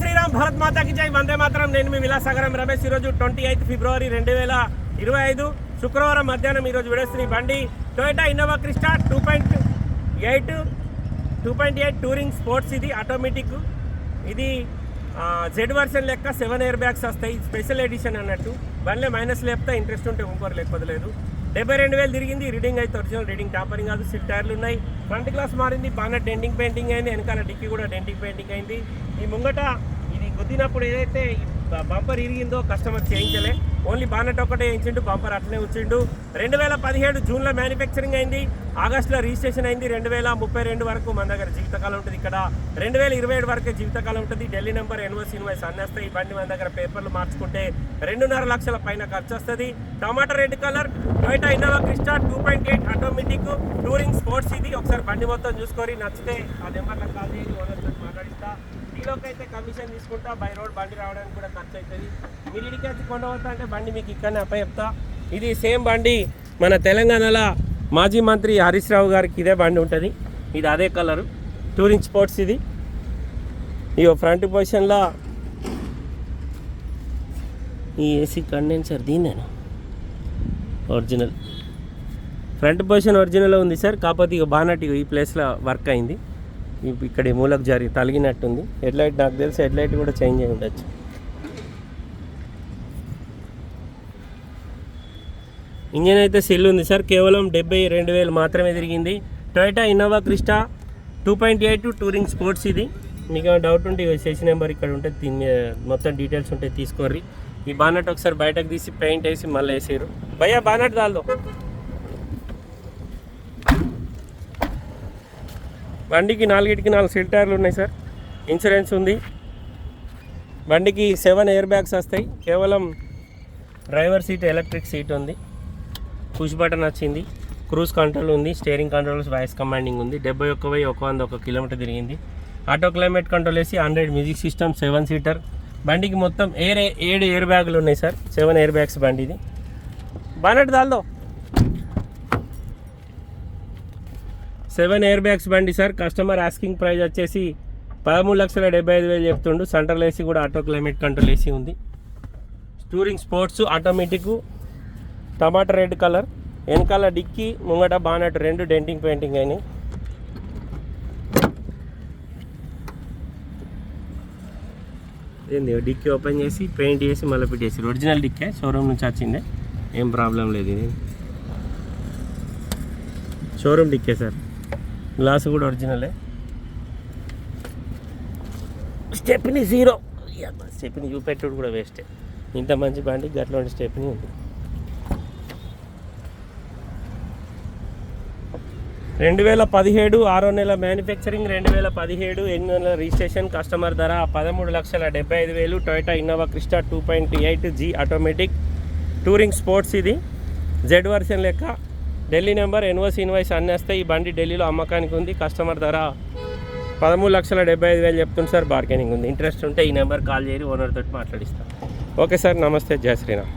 శ్రీరామ్ భారత్ మాతాకి జై. వందే మాత్రం. నేను మీ విలాసాగరం రమేష్. ఈరోజు ట్వంటీ ఎయిత్ ఫిబ్రవరి రెండు వేల ఇరవై ఐదు శుక్రవారం మధ్యాహ్నం ఈరోజు విడేస్తున్న బండి. Toyota Innova Crysta two point eight two point eight touring sports ఇది ఆటోమేటిక్ ఇది జెడ్ వర్షన్ లెక్క సెవెన్ ఇయర్ బ్యాగ్స్ వస్తాయి. స్పెషల్ ఎడిషన్ అన్నట్టు. బండ్లే మైనస్ లేపుతా ఇంట్రెస్ట్ ఉంటే ఇంకోరు లేకపోతే లేదు. డెబ్బై రెండు వేలు తిరిగింది. రీడింగ్ అయితే ఒరిజినల్ రీడింగ్ టాపరింగ్ కాదు సిల్ టైర్లు ఉన్నాయి. ఫ్రంట్ గ్లాస్ మారింది బాగా డెంటింగ్ పెయింటింగ్ అయింది వెనకాల డిక్కీ కూడా డెంటింగ్ పెయింటింగ్ అయింది. ఈ ముంగట ఇది గుద్దినప్పుడు ఏదైతే బంపర్ ఇరిగిందో కస్టమర్ చేయించలే. ఓన్లీ బానెట్ ఒకటే వేయించిండు బంపర్ అట్లనే ఉంచిండు రెండు వేల పదిహేడు జూన్లో మ్యానుఫ్యాక్చరింగ్ అయింది ఆగస్టులో రిజిస్ట్రేషన్ అయింది రెండు వేల ముప్పై రెండు వరకు మన దగ్గర జీవితకాలం ఉంటుంది. ఇక్కడ రెండు వేల ఇరవై ఏడు వరకే జీవితకాలం ఉంటుంది. Delhi number N O C invoice అన్నేస్తే ఇవన్నీ బండి మన దగ్గర పేపర్లు మార్చుకుంటే రెండున్నర లక్షల పైన ఖర్చు వస్తుంది టమాటా రెడ్ కలర్ బయట Innova Crysta two point eight automatic touring sports ఇది. ఒకసారి బండి మొత్తం చూసుకొని నచ్చితే ఆ నెంబర్లో కాల్ చేసి ఓనర్తో మాట్లాడిస్తా. ఈలోకి అయితే కమిషన్ తీసుకుంటా బై రోడ్ బండి రావడానికి కూడా ఖర్చు అవుతుంది. మీరు ఇడికి వచ్చి కొండవద్దా అంటే బండి మీకు ఇక్కడనే అప్ప చెప్తా. ఇది సేమ్ బండి మన తెలంగాణలో మాజీ మంత్రి హరీష్ రావు గారికి ఇదే బండి ఉంటుంది. ఇది అదే కలరు. టూరింగ్ స్పోర్ట్స్ ఇది. ఇగో ఫ్రంట్ పొజిషన్లో ఈ ఏసీ కండెన్సర్ దీన్నేనా? ఒరిజినల్ ఫ్రంట్ పొజిషన్ ఒరిజినల్ ఉంది సార్. కాకపోతే ఇక బానట్ ఈ ప్లేస్లో వర్క్ అయింది. ఇక్కడ ఈ మూలకు జరిగి తలిగినట్టుంది. హెడ్లైట్ నాకు తెలిసి. హెడ్ లైట్ కూడా చేంజ్ అయి ఉండొచ్చు. ఇంజన్ అయితే సెల్ ఉంది సార్. కేవలం డెబ్బై రెండు వేలు మాత్రమే తిరిగింది. Toyota Innova Crysta two point eight touring sports ఇది. మీకు డౌట్ ఉంటే సెషన్ నెంబర్ ఇక్కడ ఉంటే దీని మీద మొత్తం డీటెయిల్స్ ఉంటే తీసుకోర్రి. ఈ బానట్ ఒకసారి బయటకు తీసి పెయింట్ వేసి మళ్ళీ వేసారు. భయ్యా బానట్ దాల్దో. బండికి నాలుగిటికి నాలుగు సీట్ టైర్లు ఉన్నాయి సార్. ఇన్సూరెన్స్ ఉంది. బండికి సెవెన్ ఎయిర్ బ్యాగ్స్ వస్తాయి. కేవలం డ్రైవర్ సీట్ ఎలక్ట్రిక్ సీట్ ఉంది. పుష్ బటన్ వచ్చింది క్రూజ్ కంట్రోల్ ఉంది స్టీరింగ్ కంట్రోల్స్ వాయిస్ కమాండింగ్ ఉంది. డెబ్బై ఒక్క వెయ్యి ఒక వంద ఒక కిలోమీటర్ తిరిగింది. ఆటో క్లైమేట్ కంట్రోల్ వేసి hundred music system seven seater. బండికి మొత్తం ఎయిర్ ఏడు ఎయిర్ బ్యాగులు ఉన్నాయి సార్. సెవెన్ ఎయిర్ బ్యాగ్స్ బండిది. బానట్ దాల్దో. సెవెన్ ఎయిర్ బ్యాగ్స్ బండి సార్. కస్టమర్ ఆస్కింగ్ ప్రైస్ వచ్చేసి పదమూడు లక్షల డెబ్బై ఐదు వేలు చెప్తుండు. సెంట్రల్ ఏసీ కూడా ఆటో క్లైమేట్ కంట్రోల్ ఏసీ ఉంది. Touring sports automatic tomato red colour వెనకాల డిక్కీ ముంగట బానట్ రెండు డెంటింగ్ పెయింటింగ్ అయినాయి. ఏంది డిక్కీ ఓపెన్ చేసి పెయింట్ చేసి మళ్ళీ పెట్టేసి ఒరిజినల్ డిక్కే షోరూమ్ నుంచి వచ్చిందే. ఏం ప్రాబ్లం లేదు ఇది. Showroom డిక్కే sir. గ్లాస్ కూడా ఒరిజినలే. Stepney zero. స్టెప్ని చూపెట్టుడు కూడా వేస్టే. ఇంత మంచి బండి గట్ల స్టెప్ని ఉంది. రెండు వేల పదిహేడు ఆరో నెల మ్యానుఫ్యాక్చరింగ్ రెండు వేల పదిహేడు ఎనిమిది నెలల రిజిస్ట్రేషన్ కస్టమర్ ధర పదమూడు లక్షల డెబ్బై ఐదు వేలు Toyota Innova Crysta two point eight G automatic touring sports ఇది. జెడ్ వర్షన్ లెక్క Delhi number N O C invoice అన్నేస్తే ఈ బండి ఢిల్లీలో అమ్మకానికి ఉంది. కస్టమర్ ధర పదమూడు లక్షల డెబ్బై ఐదు వేలు చెప్తుంది సార్ బార్గెనింగ్ ఉంది. ఇంట్రెస్ట్ ఉంటే ఈ నెంబర్ కాల్ చేసి ఓనర్ తోటి మాట్లాడిస్తాను ఓకే సార్ నమస్తే జయ శ్రీరామ్.